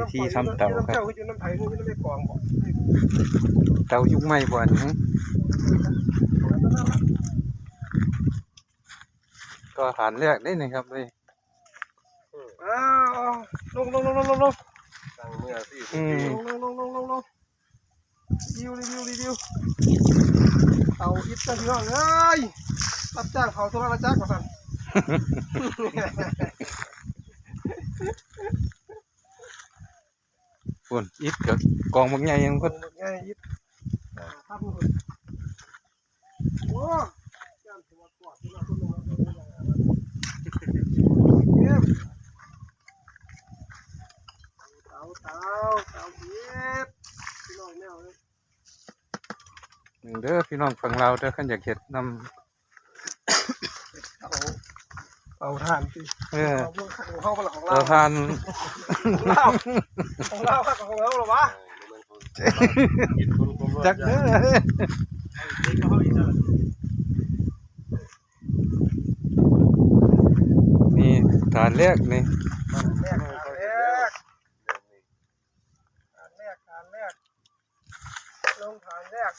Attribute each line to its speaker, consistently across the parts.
Speaker 1: วิธีทำเตาครับ
Speaker 2: เจ้าคืออยู่น้ำไผ่คืออยู่น้ำไม่กองบ่
Speaker 1: เตายุคใหม่บ่อนนี้ก็ฐานแรกได้นะครับเลย
Speaker 2: อ้าวลงลงลงลงลงลง
Speaker 3: ตั้งเมื่อสิ
Speaker 1: อืม
Speaker 2: ลงลงลงลงลงรีวิวรีวิวรีวิวเตาอิฐกันพี่น้องเอ้ยรับจ้างเผาโทรศัพท์จ้างก่อน สั่น
Speaker 1: ฝุ่นอิดกับกองบางใหญ่ยัง
Speaker 2: ค
Speaker 1: ก็
Speaker 2: นง่ายอิฐอ่าทำเลยโอ้ย่านตัวกอดที่เราคนลงมาเป็นอย่างนั้นเยี่ยมเตาเตาเตาอิฐพี่น้องแนวเลย
Speaker 1: หนึ่งเด้อพี่น้องฝั่งเราวเด้อขันอยากเห็ดน
Speaker 2: เอา เอาทานสิำ
Speaker 1: เออ
Speaker 2: เอาพวกของเขาเป็นของ
Speaker 1: เตา
Speaker 2: เรา
Speaker 1: ทาน
Speaker 2: ของเราของเราครับของเราหรอวะ
Speaker 1: จักเด้อนี่ฐานแรกนี่
Speaker 2: แรกทานแรกทานแรกทานแรกลงทานแรก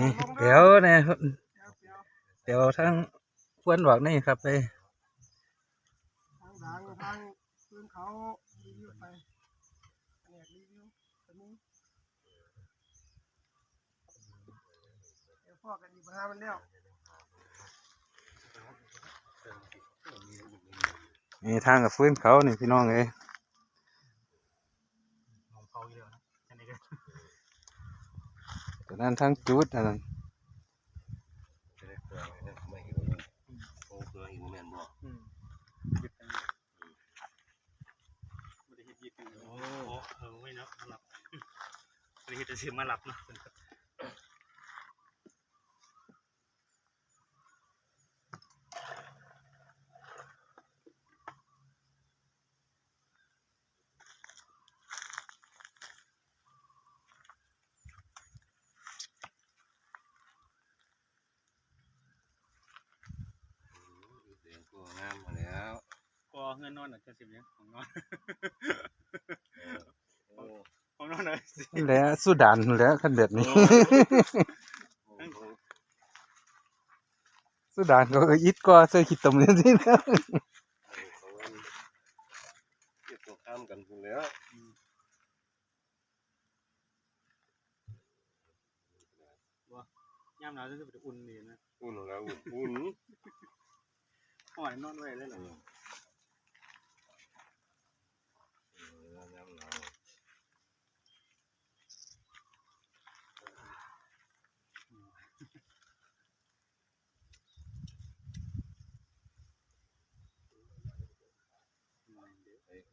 Speaker 1: นี่
Speaker 2: ลง
Speaker 1: เดี๋ยวนะ
Speaker 2: เดี๋ยว
Speaker 1: เดี๋ยวทั้งควนบอกนี่ครับไป
Speaker 2: ทางดังทางพื้นเขารีวิวไปแผนกรีวิวตัวนี้เดี๋ยวพอกันอีกปัญหามันแล้ว
Speaker 1: นี่ทางกับฟื้นเขานี่พี่น้องเอ้ย ตอนนั้นทั้งจุดอันนั้น
Speaker 3: โอ้เคยอีกแม่นบ่
Speaker 4: โอ้เออไม่เนาะหลับไม่ได้จะซื้อมาหลับเนาะ
Speaker 3: เสียงก็งามมาแล้ว
Speaker 4: ก็ เงินนอนอะจะสิบเนี่ยของนอน
Speaker 3: โอ้
Speaker 4: ของนอนเลยสิ
Speaker 1: นั่นแหละสุดานนั่นแหล้วขันแบบนี้
Speaker 3: โอ้โห
Speaker 1: สุดานก็อิดก็เสื้อขีดตมนี่สินะ
Speaker 3: เขาเก็บตัวข้ามกันพุ่นแล้ว
Speaker 4: ย่ามหนาวจะเป็นอุ่นดีนะ
Speaker 3: อุ่นแล้วอุ่น
Speaker 4: หอยนอนไว้เลยเหรอ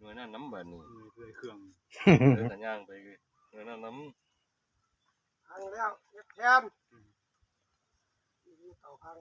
Speaker 3: หน่วยนั้นน้ำบัดนี่
Speaker 4: มือเพื่อเครื่อง
Speaker 3: เดินแต่ย่างไปหน่วยนั้นน้ำ
Speaker 2: พังแล้วเย็บแทนรีวิวเตาพัง